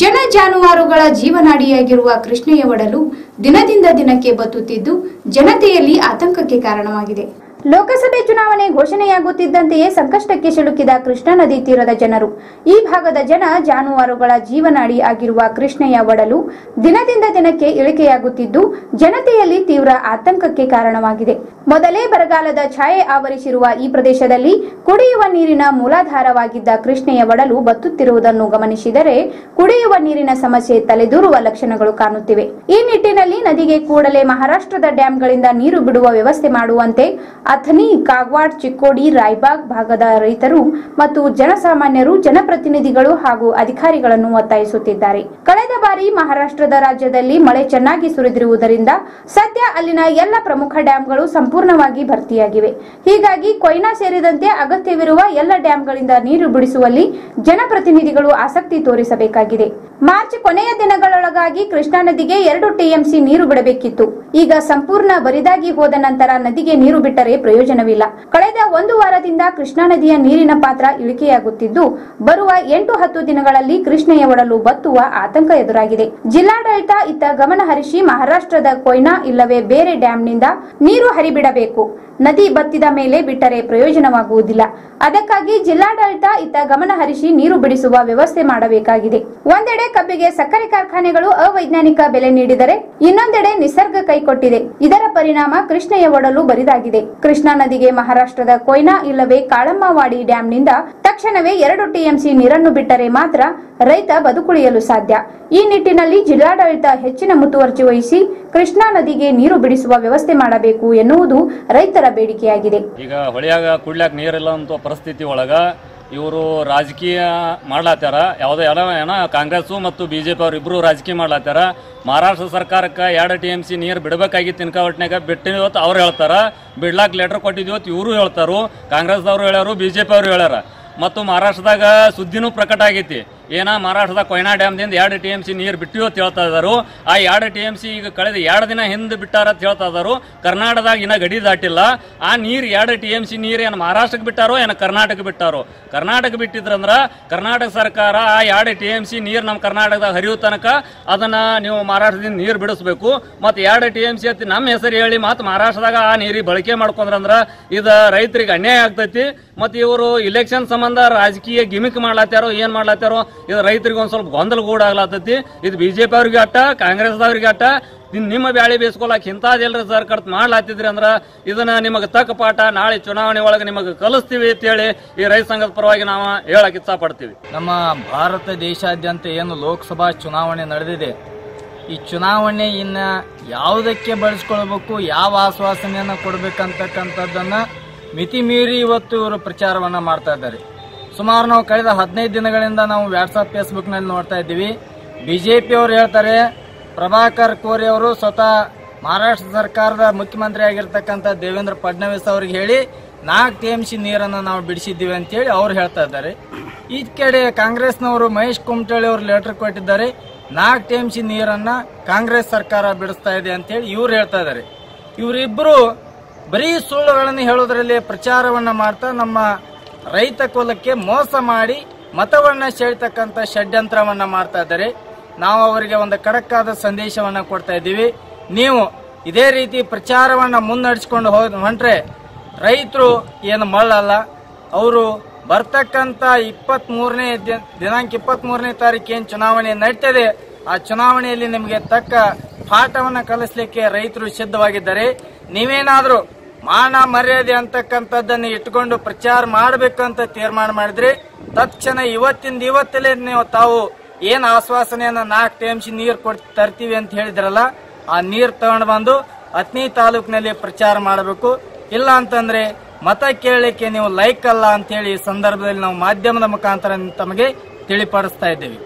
ಜನ ಜಾನುವಾರುಗಳ ಜೀವನಾಡಿಯಾಗಿರುವ ಕೃಷ್ಣಯ್ಯ ಒಡಲು ದಿನದಿಂದ ದಿನಕ್ಕೆ ಬತ್ತುತ್ತಿದ್ದು ಜನತೆಯಲ್ಲಿ ಆತಂಕಕ್ಕೆ ಕಾರಣವಾಗಿದೆ. ಲೋಕಸಭೆ ಚುನಾವಣೆ ಘೋಷಣೆಯಾಗುತ್ತಿದ್ದಂತೆಯೇ ಸಂಕಷ್ಟಕ್ಕೆ ಸಿಲುಕಿದ ಕೃಷ್ಣಾ ನದಿ ತೀರದ ಜನರು. ಈ ಭಾಗದ ಜನ ಜಾನುವಾರುಗಳ ಜೀವನಾಡಿ ಆಗಿರುವ ಕೃಷ್ಣೆಯ ಒಡಲು ದಿನದಿಂದ ದಿನಕ್ಕೆ ಇಳಿಕೆಯಾಗುತ್ತಿದ್ದು, ಜನತೆಯಲ್ಲಿ ತೀವ್ರ ಆತಂಕಕ್ಕೆ ಕಾರಣವಾಗಿದೆ. ಮೊದಲೇ ಬರಗಾಲದ ಛಾಯೆ ಆವರಿಸಿರುವ ಈ ಪ್ರದೇಶದಲ್ಲಿ ಕುಡಿಯುವ ನೀರಿನ ಮೂಲಾಧಾರವಾಗಿದ್ದ ಕೃಷ್ಣೆಯ ಒಡಲು ಬತ್ತುತ್ತಿರುವುದನ್ನು ಗಮನಿಸಿದರೆ, ಕುಡಿಯುವ ನೀರಿನ ಸಮಸ್ಯೆ ತಲೆದೂರುವ ಲಕ್ಷಣಗಳು ಕಾಣುತ್ತಿವೆ. ಈ ನಿಟ್ಟಿನಲ್ಲಿ ನದಿಗೆ ಕೂಡಲೇ ಮಹಾರಾಷ್ಟ್ರದ ಡ್ಯಾಂಗಳಿಂದ ನೀರು ಬಿಡುವ ವ್ಯವಸ್ಥೆ ಮಾಡುವಂತೆ ಅಥಣಿ, ಕಾಗ್ವಾಡ್, ಚಿಕ್ಕೋಡಿ, ರಾಯ್ಬಾಗ್ ಭಾಗದ ರೈತರು ಮತ್ತು ಜನಸಾಮಾನ್ಯರು, ಜನಪ್ರತಿನಿಧಿಗಳು ಹಾಗೂ ಅಧಿಕಾರಿಗಳನ್ನು ಒತ್ತಾಯಿಸುತ್ತಿದ್ದಾರೆ. ಕಳೆದ ಬಾರಿ ಮಹಾರಾಷ್ಟ್ರದ ರಾಜ್ಯದಲ್ಲಿ ಮಳೆ ಚೆನ್ನಾಗಿ ಸುರಿದಿರುವುದರಿಂದ ಸದ್ಯ ಅಲ್ಲಿನ ಎಲ್ಲ ಪ್ರಮುಖ ಡ್ಯಾಂಗಳು ಸಂಪೂರ್ಣವಾಗಿ ಭರ್ತಿಯಾಗಿವೆ. ಹೀಗಾಗಿ ಕೊಯ್ನಾ ಸೇರಿದಂತೆ ಅಗತ್ಯವಿರುವ ಎಲ್ಲ ಡ್ಯಾಂಗಳಿಂದ ನೀರು ಬಿಡಿಸುವಲ್ಲಿ ಜನಪ್ರತಿನಿಧಿಗಳು ಆಸಕ್ತಿ ತೋರಿಸಬೇಕಾಗಿದೆ. ಮಾರ್ಚ್ ಕೊನೆಯ ದಿನಗಳೊಳಗಾಗಿ ಕೃಷ್ಣಾ ನದಿಗೆ ಎರಡು ಟಿಎಂಸಿ ನೀರು ಬಿಡಬೇಕಿತ್ತು. ಈಗ ಸಂಪೂರ್ಣ ಬರಿದಾಗಿ ಹೋದ ನಂತರ ನದಿಗೆ ನೀರು ಬಿಟ್ಟರೆ ಪ್ರಯೋಜನವಿಲ್ಲ. ಕಳೆದ ಒಂದು ವಾರದಿಂದ ಕೃಷ್ಣಾ ನದಿಯ ನೀರಿನ ಪಾತ್ರ ಇಳಿಕೆಯಾಗುತ್ತಿದ್ದು, ಬರುವ ಎಂಟು ಹತ್ತು ದಿನಗಳಲ್ಲಿ ಕೃಷ್ಣೆಯ ಒಡಲು ಬತ್ತುವ ಆತಂಕ ಎದುರಾಗಿದೆ. ಜಿಲ್ಲಾಡಳಿತ ಇತ್ತ ಗಮನ ಹರಿಸಿ ಮಹಾರಾಷ್ಟ್ರದ ಕೊಯ್ನಾ ಇಲ್ಲವೇ ಬೇರೆ ಡ್ಯಾಂನಿಂದ ನೀರು ಹರಿಬಿಡಬೇಕು. ನದಿ ಬತ್ತಿದ ಮೇಲೆ ಬಿಟ್ಟರೆ ಪ್ರಯೋಜನವಾಗುವುದಿಲ್ಲ. ಅದಕ್ಕಾಗಿ ಜಿಲ್ಲಾಡಳಿತ ಇತ್ತ ಗಮನ ಹರಿಸಿ ನೀರು ಬಿಡಿಸುವ ವ್ಯವಸ್ಥೆ ಮಾಡಬೇಕಾಗಿದೆ. ಒಂದೆಡೆ ಕಬ್ಬಿಗೆ ಸಕ್ಕರೆ ಕಾರ್ಖಾನೆಗಳು ಅವೈಜ್ಞಾನಿಕ ಬೆಲೆ ನೀಡಿದರೆ, ಇನ್ನೊಂದೆಡೆ ನಿಸರ್ಗ ಕೈಕೊಟ್ಟಿದೆ. ಇದರ ಪರಿಣಾಮ ಕೃಷ್ಣೆಯ ಒಡಲು ಬರಿದಾಗಿದೆ ಕೃಷ್ಣಾ ನದಿಗೆ ಮಹಾರಾಷ್ಟ್ರದ ಕೊಯ್ನಾ ಇಲ್ಲವೇ ಕಾಳಮ್ಮವಾಡಿ ಡ್ಯಾಂನಿಂದ ತಕ್ಷಣವೇ ಎರಡು ಟಿಎಂಸಿ ನೀರನ್ನು ಬಿಟ್ಟರೆ ಮಾತ್ರ ರೈತ ಬದುಕುಳಿಯಲು ಸಾಧ್ಯ. ಈ ನಿಟ್ಟಿನಲ್ಲಿ ಜಿಲ್ಲಾಡಳಿತ ಹೆಚ್ಚಿನ ಮುತುವರ್ಜಿ ವಹಿಸಿ ಕೃಷ್ಣಾ ನದಿಗೆ ನೀರು ಬಿಡಿಸುವ ವ್ಯವಸ್ಥೆ ಮಾಡಬೇಕು ಎನ್ನುವುದು ರೈತರ ಬೇಡಿಕೆಯಾಗಿದೆ. ಈಗ ಹೊಳೆಯಾಗ ಕುಡ್ಲಾಕ್ ನೀರಿಲ್ಲ ಪರಿಸ್ಥಿತಿ ಒಳಗ ಇವರು ರಾಜಕೀಯ ಮಾಡ್ಲಾತ್ತಾರ ಯಾವುದೇ ಎಲ್ಲ ಏನೋ ಕಾಂಗ್ರೆಸ್ಸು ಮತ್ತು ಬಿ ಜೆ ಪಿ ಅವ್ರು ಇಬ್ಬರು ರಾಜಕೀಯ ಮಾಡ್ಲಾತ್ತಾರ ಮಹಾರಾಷ್ಟ್ರ ಸರ್ಕಾರಕ್ಕೆ ಎರಡು ಟಿ ಎಂ ಸಿ ನೀರು ಬಿಡಬೇಕಾಗಿತ್ತು ತಿನ್ಕಾವಟ್ನಾಗ ಬಿಟ್ಟಿವತ್ತು ಅವ್ರು ಹೇಳ್ತಾರ. ಬಿಡ್ಲಾಕ್ ಲೆಟರ್ ಕೊಟ್ಟಿದ್ವತ್ತು ಇವರು ಹೇಳ್ತಾರು. ಕಾಂಗ್ರೆಸ್ದವರು ಹೇಳ್ಯಾರು ಬಿ ಜೆ ಪಿ ಅವರು ಹೇಳ್ಯಾರ. ಮತ್ತು ಮಹಾರಾಷ್ಟ್ರದಾಗ ಸುದ್ದಿನೂ ಪ್ರಕಟ ಆಗೈತಿ. ಏನ ಮಹಾರಾಷ್ಟ್ರದ ಕೊಯ್ನಾ ಡ್ಯಾಮ್ದಿಂದ ಎರಡು ಟಿ ಎಂ ಸಿ ನೀರು ಬಿಟ್ಟಿಯೋ ಹೇಳ್ತಾ ಇದ್ದಾರೆ ಆ ಎರಡು ಟಿ ಎಂ ಸಿ ಈಗ ಕಳೆದ ಎರಡು ದಿನ ಹಿಂದೆ ಬಿಟ್ಟಾರ ಅಂತ ಹೇಳ್ತಾ ಇದ್ದಾರೆ ಕರ್ನಾಟಕದಾಗ ಇನ್ನ ಗಡಿ ದಾಟಿಲ್ಲ. ಆ ನೀರು ಎರಡು ಟಿ ಎಂ ಸಿ ನೀರು ಏನು ಮಹಾರಾಷ್ಟ್ರಕ್ಕೆ ಬಿಟ್ಟಾರೋ ಏನು ಕರ್ನಾಟಕ ಬಿಟ್ಟಾರೋ? ಕರ್ನಾಟಕ ಬಿಟ್ಟಿದ್ರಂದ್ರ ಕರ್ನಾಟಕ ಸರ್ಕಾರ ಆ ಎರಡು ಟಿ ಎಂ ಸಿ ನೀರು ನಮ್ಮ ಕರ್ನಾಟಕದಾಗ ಹರಿಯುವ ತನಕ ಅದನ್ನ ನೀವು ಮಹಾರಾಷ್ಟ್ರದಿಂದ ನೀರು ಬಿಡಿಸ್ಬೇಕು. ಮತ್ತು ಎರಡು ಟಿ ಎಂ ಸಿ ಅತಿ ನಮ್ಮ ಹೆಸರು ಹೇಳಿ ಮತ್ತು ಮಹಾರಾಷ್ಟ್ರದಾಗ ಆ ನೀರಿಗೆ ಬಳಕೆ ಮಾಡ್ಕೊಂಡ್ರಂದ್ರ ಇದು ರೈತರಿಗೆ ಅನ್ಯಾಯ ಆಗ್ತೈತಿ. ಮತ್ತು ಇವರು ಇಲೆಕ್ಷನ್ ಸಂಬಂಧ ರಾಜಕೀಯ ಗಿಮಿಕ್ ಮಾಡ್ಲಾತ್ತಾರೋ ಏನು ಮಾಡ್ಲಾತ್ತಾರೋ ಇದು ರೈತರಿಗೆ ಒಂದು ಸ್ವಲ್ಪ ಗೊಂದಲ ಗೂಡಾಗ್ಲತ್ತೈತಿ ಇದು ಬಿಜೆಪಿ ಅವ್ರಿಗೆ ಅಟ್ಟ, ಕಾಂಗ್ರೆಸ್ದವ್ರಿಗೆ ಅಟ್ಟ. ನಿಮ್ಮ ಬ್ಯಾಳಿ ಬೇಸ್ಕೊಳಕ್ ಇಂಥದ್ದೆಲ್ಲರೂ ಸರ್ ಕಡ್ತ ಮಾಡ್ಲಾತಿದ್ರಿ ಅಂದ್ರೆ ಇದನ್ನ ನಿಮಗೆ ತಕ್ಕ ಪಾಠ, ನಾಳೆ ಚುನಾವಣೆ ಒಳಗೆ ನಿಮಗೆ ಕಲಿಸ್ತೀವಿ ಅಂತೇಳಿ ಈ ರೈತ ಸಂಘದ ಪರವಾಗಿ ನಾವು ಹೇಳಕ್ ಇಚ್ಛಾ ಪಡ್ತೀವಿ ನಮ್ಮ ಭಾರತ ದೇಶಾದ್ಯಂತ ಏನು ಲೋಕಸಭಾ ಚುನಾವಣೆ ನಡೆದಿದೆ, ಈ ಚುನಾವಣೆ ಇನ್ನ ಯಾವುದಕ್ಕೆ ಬಳಸ್ಕೊಳ್ಬೇಕು, ಯಾವ ಆಶ್ವಾಸನೆಯನ್ನ ಕೊಡ್ಬೇಕಂತಕ್ಕಂಥದ್ದನ್ನ ಮಿತಿ ಮೀರಿ ಇವತ್ತು ಇವರು ಪ್ರಚಾರವನ್ನ ಮಾಡ್ತಾ ಇದ್ದಾರೆ. ಸುಮಾರು ನಾವು ಕಳೆದ ಹದಿನೈದು ದಿನಗಳಿಂದ ನಾವು ವ್ಯಾಟ್ಸಪ್ ಫೇಸ್ಬುಕ್ನಲ್ಲಿ ನೋಡ್ತಾ ಇದ್ದೀವಿ. ಬಿಜೆಪಿ ಅವರು ಹೇಳ್ತಾರೆ, ಪ್ರಭಾಕರ್ ಕೋರಿ ಅವರು ಸ್ವತಃ ಮಹಾರಾಷ್ಟ್ರ ಸರ್ಕಾರದ ಮುಖ್ಯಮಂತ್ರಿ ಆಗಿರ್ತಕ್ಕಂಥ ದೇವೇಂದ್ರ ಫಡ್ನವೀಸ್ ಅವ್ರಿಗೆ ಹೇಳಿ, ನಾಲ್ಕು ಟಿ ಎಂ ಸಿ ನೀರನ್ನು ನಾವು ಬಿಡಿಸಿದ್ದೀವಿ ಅಂತೇಳಿ ಅವ್ರು ಹೇಳ್ತಾ ಇದ್ದಾರೆ. ಈ ಕಡೆ ಕಾಂಗ್ರೆಸ್ನವರು ಮಹೇಶ್ ಕುಮಟಳ್ಳಿ ಅವರು ಲೆಟರ್ ಕೊಟ್ಟಿದ್ದಾರೆ, ನಾಲ್ಕು ಟಿ ಎಂ ಸಿ ನೀರನ್ನು ಕಾಂಗ್ರೆಸ್ ಸರ್ಕಾರ ಬಿಡಿಸ್ತಾ ಇದೆ ಅಂತೇಳಿ ಇವ್ರು ಹೇಳ್ತಾ ಇದ್ದಾರೆ. ಇವರಿಬ್ಬರು ಬರೀ ಸುಳ್ಳುಗಳನ್ನು ಹೇಳೋದ್ರಲ್ಲಿ ಪ್ರಚಾರವನ್ನ ಮಾಡ್ತಾ ನಮ್ಮ ರೈತ ಕುಲಕ್ಕೆ ಮೋಸ ಮಾಡಿ ಮತವನ್ನ ಸೆಳಿತಕ್ಕಂಥ ಷಡ್ಯಂತ್ರವನ್ನ ಮಾಡ್ತಾ ಇದ್ದಾರೆ. ನಾವು ಅವರಿಗೆ ಒಂದು ಕಡಕ್ಕಾದ ಸಂದೇಶವನ್ನ ಕೊಡ್ತಾ ಇದ್ದೀವಿ. ನೀವು ಇದೇ ರೀತಿ ಪ್ರಚಾರವನ್ನ ಮುನ್ನಡೆಸ್ಕೊಂಡು ಹೋದ್ ಹೊಂಟ್ರೆ ರೈತರು ಏನು ಮಳ್ಳಲ್ಲ ಅವರು ಬರ್ತಕ್ಕಂಥ ಇಪ್ಪತ್ತ್ ಮೂರನೇ ದಿನಾಂಕ ಇಪ್ಪತ್ತ್ ಮೂರನೇ ತಾರೀಕು ಏನು ಚುನಾವಣೆ ನಡೀತದೆ. ಆ ಚುನಾವಣೆಯಲ್ಲಿ ನಿಮಗೆ ತಕ್ಕ ಪಾಠವನ್ನ ಕಲಿಸಲಿಕ್ಕೆ ರೈತರು ಸಿದ್ಧವಾಗಿದ್ದಾರೆ. ನೀವೇನಾದರೂ ಮಾನ ಮರ್ಯಾದೆ ಅಂತಕ್ಕಂಥದ್ದನ್ನು ಇಟ್ಕೊಂಡು ಪ್ರಚಾರ ಮಾಡಬೇಕು ಅಂತ ತೀರ್ಮಾನ ಮಾಡಿದ್ರೆ ತಕ್ಷಣ ಇವತ್ತಿಂದ ಇವತ್ತಲೇ ನೀವು ತಾವು ಏನು ಆಶ್ವಾಸನೆಯನ್ನ ನಾಲ್ಕು ಟೈಮ್ಸ್ ನೀರು ಕೊಡ್ ತರ್ತೀವಿ ಅಂತ ಹೇಳಿದ್ರಲ್ಲ, ಆ ನೀರು ತಗೊಂಡು ಬಂದು ಅತ್ನಿ ತಾಲೂಕಿನಲ್ಲಿ ಪ್ರಚಾರ ಮಾಡಬೇಕು. ಇಲ್ಲ ಅಂತಂದ್ರೆ ಮತ ಕೇಳಲಿಕ್ಕೆ ನೀವು ಲೈಕ್ ಅಲ್ಲ ಅಂತ ಹೇಳಿ ಈ ಸಂದರ್ಭದಲ್ಲಿ ನಾವು ಮಾಧ್ಯಮದ ಮುಖಾಂತರ ತಮಗೆ ತಿಳಿಪಡಿಸ್ತಾ ಇದ್ದೇವೆ.